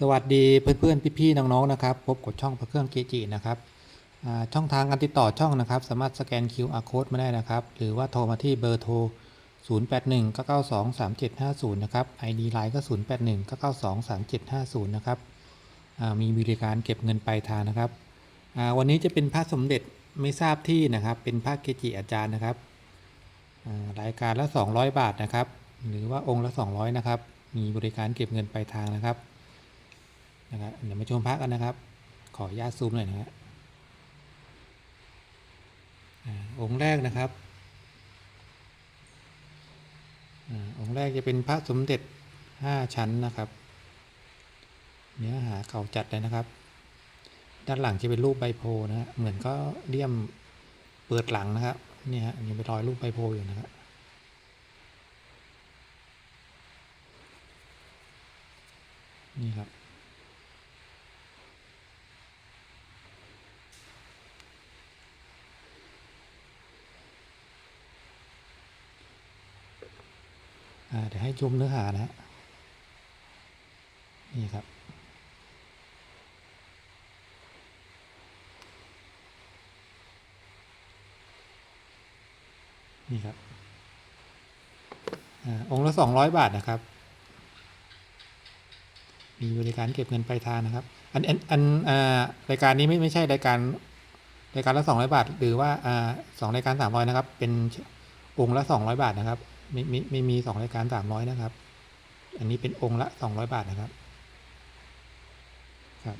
สวัสดีเพื่อนๆพี่ๆน้องๆนะครับพบกับช่องพระเครื่องเกจินะครับช่องทางการติดต่อช่องนะครับ สามารถสแกน QR code มาได้นะครับ หรือว่าโทรมาที่เบอร์โทร 081 992 3750 นะครับ ID Line ก็ 081 992 3750 นะครับมีบริการเก็บเงินปลายทางนะครับ วันนี้จะเป็นพระสมเด็จไม่ทราบที่นะครับ เป็นพระเกจิอาจารย์นะครับรายการละ 200 บาทนะครับ หรือว่าองค์ละ 200 นะครับ มีบริการเก็บเงินปลายทางนะครับ นะครับเดี๋ยวมาชมพระกันนะครับ ขออนุญาตซูมหน่อยนะฮะอ่าองค์แรกนะครับองค์แรกจะเป็นพระสมเด็จห้าชั้นนะครับ เนื้อหาเก่าจัดเลยนะครับ ด้านหลังจะเป็นรูปใบโพนะฮะเหมือนก็เลี่ยมเปิดหลังนะครับเนี่ยฮะยังเป็นรอยรูปใบโพอยู่นะครับนี่ครับ เดี๋ยวให้ชมเนื้อหานะฮะนี่ครับ นี่ครับอองค์ละสองร้อยบาทนะครับ มีบริการเก็บเงินปลายทางนะครับ อันอันอันรายการนี้ไม่ไม่ใช่รายการรายการละสองร้อยบาท หรือว่าอ่าสองรายการสามร้อยนะครับ เป็น องค์ละสองร้อยบาทนะครับไม่ไม่ไม่มีสองรายการสามร้อยนะครับ อันนี้เป็นองค์ละสองร้อยบาทนะครับครับ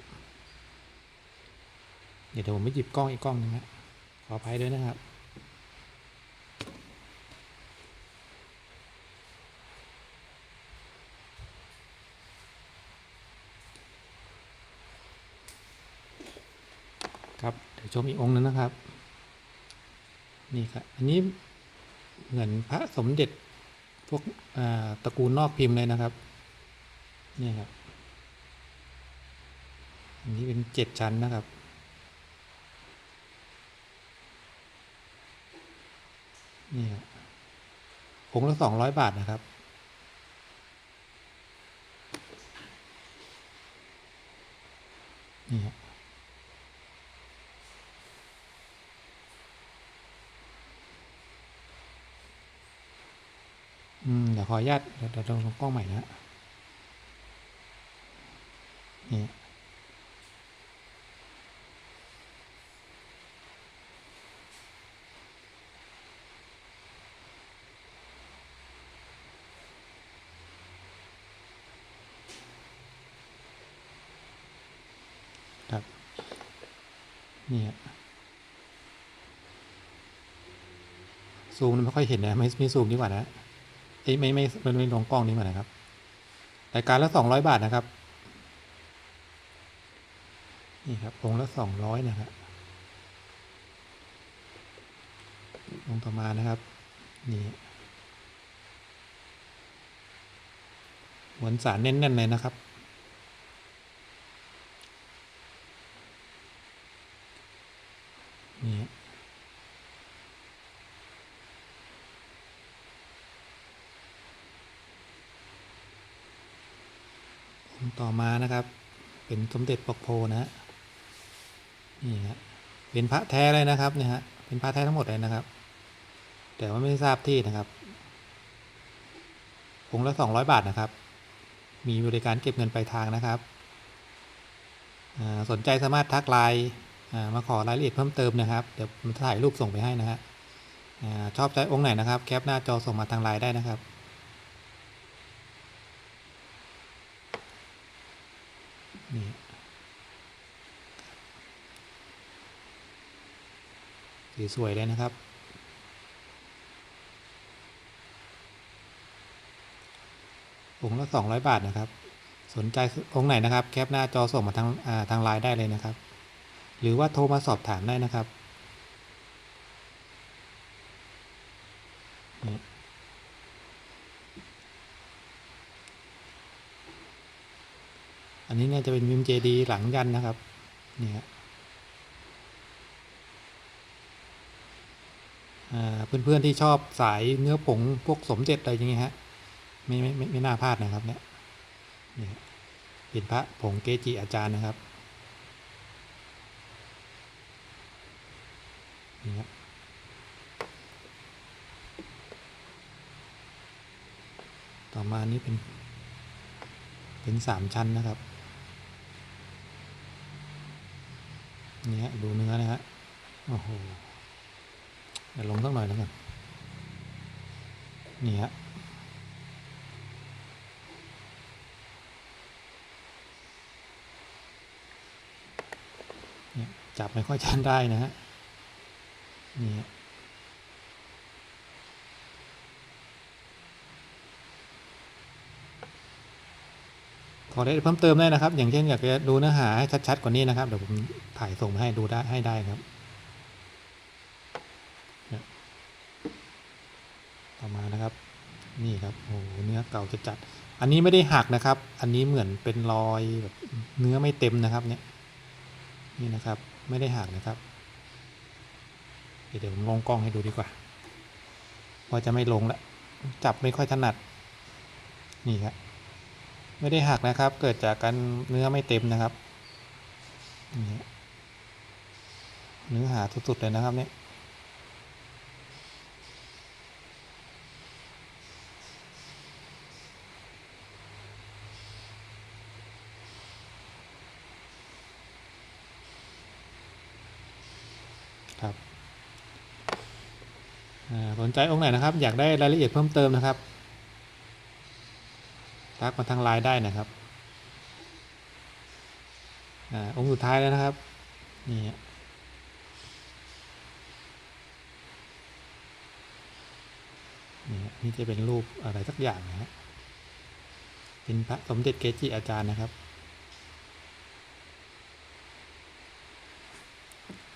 เดี๋ยวผมไปหยิบกล้องอีกกล้องหนึงนะขออภัยด้วยนะครับครับเดี๋ยวชมอีกองค์หนึงนะครับ นี่ครับ อันนี้ เหมือนพระสมเด็จพวกตระกูลนอกพิมพ์เลยนะครับ นี่ครับ อันนี้เป็นเจ็ดชั้นนะครับ นี่ครับองค์ละสองร้อยบาทนะครับนี่ครับ อืมเดี๋ ยวขออนุญาตเดี๋ยวเดี๋ยวลองกล้องใหม่นะนี่ครับนี่ฮะซูมไม่ค่อยเห็นนะไม่ไม่ซูมดีกว่านะ เอ้ยไม่ไม่ไม่ไม่ลงกล้องนี้มานะครับรายการละสองร้อยบาทนะครับ นี่ครับองละสองร้อยนะครับองต่อมานะครับ นี่หวนสารแน่นๆเลยนะครับนี่ องค์ ต่อมานะครับ เป็นสมเด็จปกโพนะฮะนี่ฮะเป็นพระแท้เลยนะครับเนี่ยฮะเป็นพระแท้ทั้งหมดเลยนะครับ แต่ว่าไม่ทราบที่นะครับองค์ละสองร้อยบาทนะครับ มีบริการเก็บเงินปลายทางนะครับสนใจสามารถทักไลน์มาขอรายละเอียดเพิ่มเติมนะครับเดี๋ยวผมจะถ่ายรูปส่งไปให้นะฮะชอบใจองค์ไหนนะครับ แคปหน้าจอส่งมาทางไลน์ได้นะครับ นี่สีสวยเลยนะครับ องค์ละสองร้อยบาทนะครับ สนใจองค์ไหนนะครับ แคปหน้าจอส่งมาทางาทางไลน์ได้เลยนะครับ หรือว่าโทรมาสอบถามได้นะครับนี่อั นนี้เนี่ยจะเป็นมิมเจดีหลังยันนะครับ นี่ฮะอ่าเพื่อนๆที่ชอบสายเนื้อผงพวกสมเจ็ดอะไรอย่างเงี้ยฮะไม่ไม่ไม่ไม่น่าพลาดนะครับเนี่ยนี่ฮะเป็นพระผงเกจิอาจารย์นะครับนี่ครับต่อมานี้เป็นเป็นสามชั้นนะครับ นี่ฮะดูเนื้อนะฮะโอ้โหเดี๋ยวลงสักหน่อยแล้วกันนี่ฮะเนี่ยจับไม่ค่อยชันได้นะฮะนี่ ขอได้เพิ่มเติมได้นะครับ อย่างเช่นอยากจะดูเนื้อหาให้ชัดๆกว่านี้นะครับเดี๋ยวผมถ่ายส่งมาให้ดูได้ให้ได้ครับต่อมานะครับ นี่ครับโอ้เนื้อเก่าจะจัด อันนี้ไม่ได้หักนะครับ อันนี้เหมือนเป็นรอยแบบเนื้อไม่เต็มนะครับเนี่ยนี่นะครับไม่ได้หักนะครับเดี๋ยวผมลงกล้องให้ดูดีกว่าพอจะไม่ลงและจับไม่ค่อยถนัดนี่ครับ ไม่ได้หักนะครับ เกิดจากการเนื้อไม่เต็มนะครับเนื้อหาสุดๆเลยนะครับเนี่ยครับสนใจองค์ไหนนะครับ อยากได้รายละเอียดเพิ่มเติมนะครับ ทักมาทางไลน์ได้นะครับอองค์สุดท้ายแล้วนะครับนี่ฮะนี่นี่จะเป็นรูปอะไรสักอย่างนะฮะเป็นพระสมเด็จเกจิอาจารย์นะครับ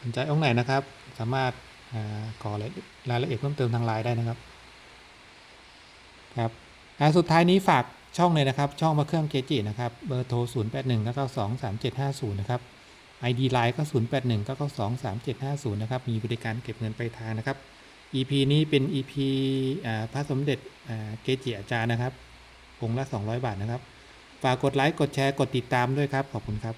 สนใจองค์ไหนนะครับ สามารถขอรายละเอียดเพิ่มเติมทางไลน์ได้นะครับครับสุดท้ายนี้ฝาก ช่องเลยนะครับ ช่องมาเครื่องเกจินะครับ เบอร์โทร 0 8 1 9 9 2 3 7 5 0 นะครับ ID Line ก็ 0 8 1 9 9 2 3 7 5 0 นะครับ มีบริการเก็บเงินปลายทางนะครับ EP นี้เป็น EP พระสมเด็จเกจิอาจารย์นะครับองค์ละ 200 บาทนะครับ ฝากกดไลค์ กดแชร์ กดติดตามด้วยครับ ขอบคุณครับ